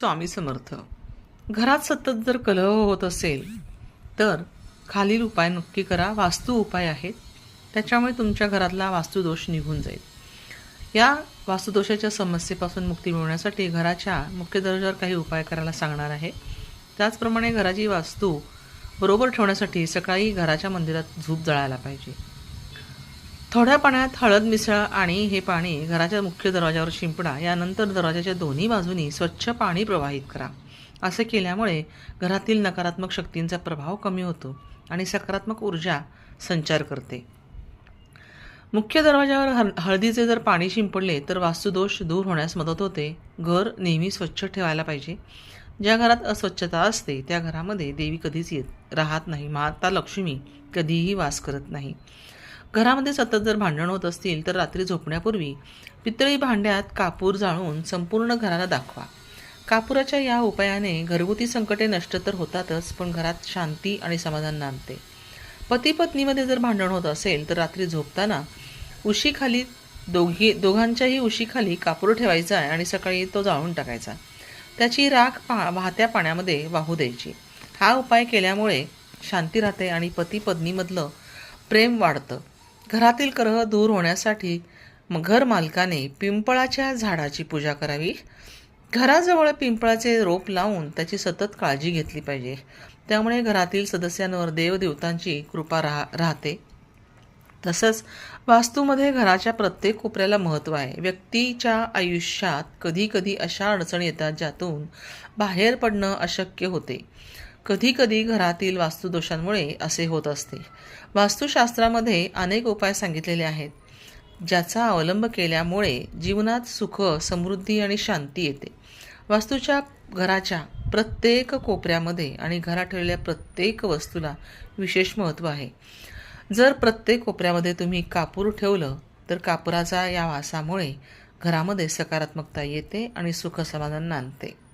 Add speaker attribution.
Speaker 1: स्वामी समर्थ. घरात सतत जर कलह होत असेल तर खालील उपाय नक्की करा. वास्तू उपाय आहेत. त्याच्यामुळे तुमच्या घरातला वास्तुदोष निघून जाईल. या वास्तुदोषाच्या समस्येपासून मुक्ती मिळवण्यासाठी घराच्या मुख्य दर्जावर काही उपाय करायला सांगणार आहे. त्याचप्रमाणे घराची वास्तू बरोबर ठेवण्यासाठी सकाळी घराच्या मंदिरात झूप जळायला पाहिजे. थोड्या पाण्यात हळद मिसळा आणि हे पाणी घराच्या मुख्य दरवाजावर शिंपडा. यानंतर दरवाजाच्या दोन्ही बाजूनी स्वच्छ पाणी प्रवाहित करा. असे केल्यामुळे घरातील नकारात्मक शक्तींचा प्रभाव कमी होतो आणि सकारात्मक ऊर्जा संचार करते. मुख्य दरवाजावर हळ हळदीचे जर पाणी शिंपडले तर वास्तुदोष दूर होण्यास मदत होते. घर नेहमी स्वच्छ ठेवायला पाहिजे. ज्या घरात अस्वच्छता असते त्या घरामध्ये देवी कधीच येत राहत नाही. माता लक्ष्मी कधीही वास करत नाही. घरामध्ये सतत जर भांडण होत असतील तर रात्री झोपण्यापूर्वी पितळी भांड्यात कापूर जाळून संपूर्ण घराला दाखवा. कापुराच्या या उपायाने घरगुती संकटे नष्ट तर होतातच पण घरात शांती आणि समाधान नांदते. पती पत्नीमध्ये जर भांडण होत असेल तर रात्री झोपताना उशीखाली दोघी दोघांच्याही उशीखाली कापूर ठेवायचा आहे आणि सकाळी तो जाळून टाकायचा. त्याची राख पा वाहत्या पाण्यामध्ये वाहू द्यायची. हा उपाय केल्यामुळे शांती राहते आणि पती पत्नीमधलं प्रेम वाढतं. घरातील करह दूर होण्यासाठी घर मालकाने पिंपळाच्या झाडाची पूजा करावी. घराजवळ पिंपळाचे रोप लावून त्याची सतत काळजी घेतली पाहिजे. त्यामुळे घरातील सदस्यांवर देवदेवतांची कृपा राह राहते. तसंच वास्तूमध्ये घराच्या प्रत्येक कोपऱ्याला महत्त्व आहे. व्यक्तीच्या आयुष्यात कधीकधी अशा अडचणी येतात ज्यातून बाहेर पडणं अशक्य होते. कधीकधी घरातील वास्तुदोषांमुळे असे होत असते. वास्तुशास्त्रामध्ये अनेक उपाय सांगितलेले आहेत ज्याचा अवलंब केल्यामुळे जीवनात सुख समृद्धी आणि शांती येते. वास्तूच्या घराच्या प्रत्येक कोपऱ्यामध्ये आणि घरात ठेवलेल्या प्रत्येक वस्तूला विशेष महत्त्व आहे. जर प्रत्येक कोपऱ्यामध्ये तुम्ही कापूर ठेवलं तर कापुराचा या वासामुळे घरामध्ये सकारात्मकता येते आणि सुख समाधान नांदते.